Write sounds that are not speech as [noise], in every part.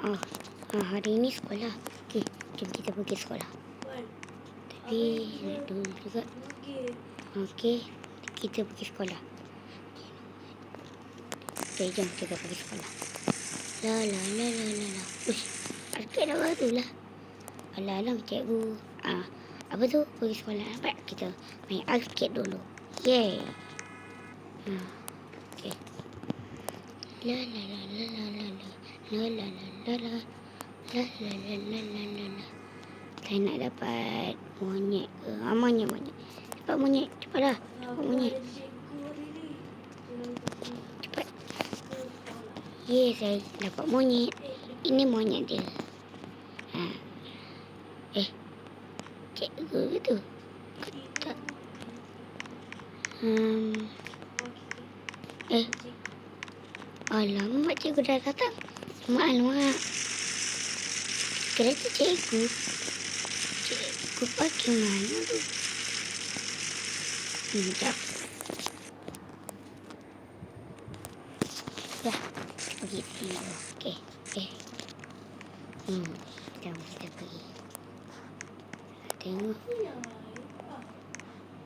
Ah, ah, hari ini sekolah. Okey, jom kita pergi sekolah. Tapi nak dulu juga. okey. Kita pergi sekolah. Okey, jom kita pergi sekolah. La la la la la la. Ush, arcade dah baru lah. Alah alah cikgu. Ah, apa tu? Pergi sekolah lambat. Kita main arcade dulu. Yay. Ah, okey. La la la la la la la. La la la la la. La la la la la la la. Saya nak dapat monyet ke? Ah, monyet. Cepat monyet. Cepatlah. Cepat monyet. Cepat. Ye, saya dapat monyet. Ini monyet dia. Ha. Eh. Cikgu ke tu? Tak. Hmm. Eh. Alamak, cikgu dah datang. Mak, alamak. Kira tu cikgu. Cikgu pergi mana tu? Sekejap. Ya, pergi dulu. Okey, okey. Hmm, kita pergi. Tengok.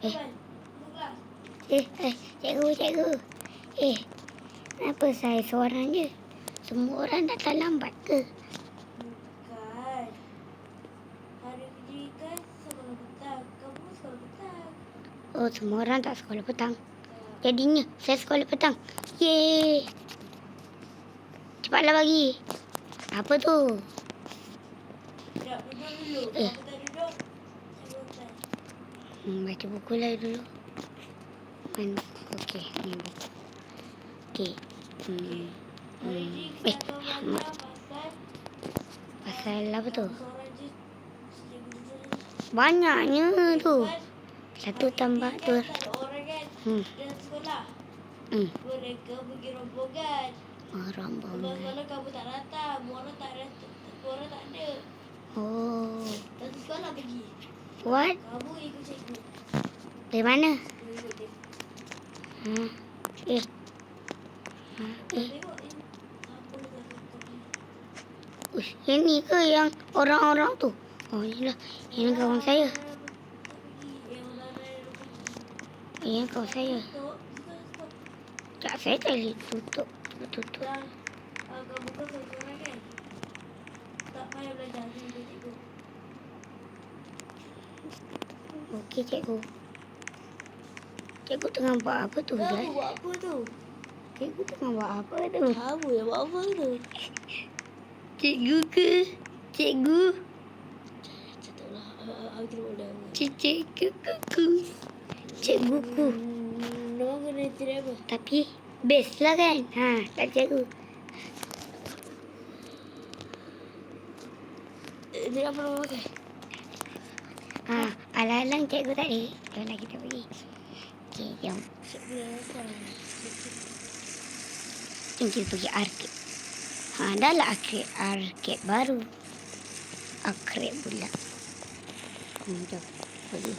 Eh. Eh, eh, cikgu, cikgu. Eh, kenapa saya seorang je? Semua orang datang lambat ke? Bukan. Hari kerja kan sekolah petang. Kamu sekolah petang. Oh, semua orang tak sekolah petang. Jadinya, saya sekolah petang. Yeay. Cepatlah bagi. Apa tu? Sekejap, duduk dulu. Eh. Tak duduk? Saya. Hmm, baca buku lah dulu. Mana? Okey, ni buku. Okey. Hmm. Hmm. Eh, pasal apa tu? Banyaknya tu. Satu tambah ada kan Hmm. sekolah. Hmm. Mereka pergi rombongan. Oh, rombongan. malam kamu tak datang. Orang tak datang. Orang tak ada. Oh. Satu sekolah pergi. What? Kamu ikut cikgu. Dari mana? Ikut dia. Ha. Eh. Ha. Eh. Tengok ini. Apa dia tak Ush, ini ke yang orang-orang tu? Oh, inilah. Ini kawan saya. Ini kawan saya. Tak, saya tak boleh tutup. Tutup. Kan? Tak payah belajar. Cikgu. Okey, cikgu. Cikgu tengah buat apa tu, Jan? buat apa tu? Cikgu tengah buat apa tu? Kamu yang buat apa tu? [laughs] Cikgu ke? Cikgu? Lah. Boleh. Cik- Cikgu ku. Cikgu ku. Nama kena tidak apa? Tapi best lah kan? Ha, tak cikgu. Eh, Dia apa nama pakai? Ha, alang-alang cikgu tadi. Jomlah kita pergi. Okey, jom. Cikgu yang datang. Jom kita pergi arcade. Ha, dah lah arcade, arcade baru. Arcade pula. Hmm, jom. Pergi.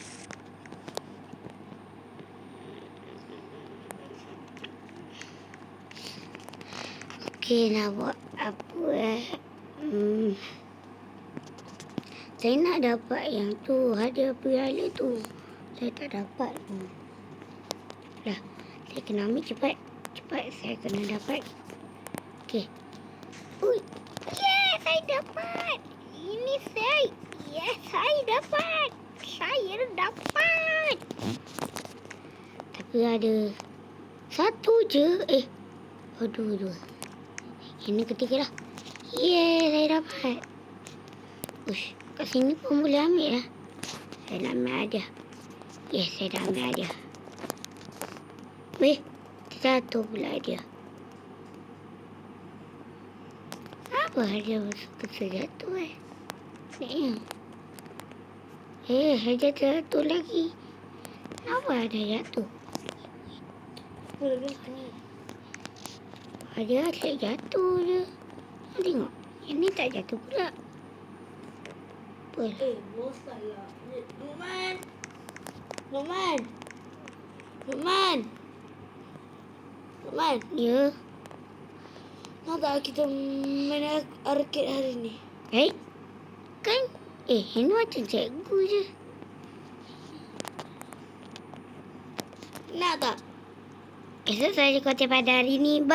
Okey, nak buat apa eh? Hmm. Saya nak dapat yang tu, hadiah piala tu. Saya tak dapat pun. Lah, saya kena ambil cepat. Cepat saya kena dapat. Okey. Ui. Yeah, saya dapat. Ini saya. Yes, saya dapat. Saya dapat. Tapi ada satu je. Eh. Aduh, aduh. Ini ketiga lah. Yeah, saya dapat. Ush, kat sini pun boleh ambil lah. Saya nak ambil hadiah. Yes, saya dah ambil hadiah. Weh, jatuh pula dia. Apa hadiah suka terjatuh eh? Ni. Eh, hadiah jatuh lagi. Kenapa ada jatuh? Hadiah asyik jatuh je. Tengok, ini tak jatuh pula. Apa? Eh, bosan lah. Numan. Numan. Numan. Numan. Ya. Nak tak kita main ar- arcade hari ni? Eh, kan? Eh, ini macam cikgu je. Nak tak? Esok saya kota pada hari ni. Bye.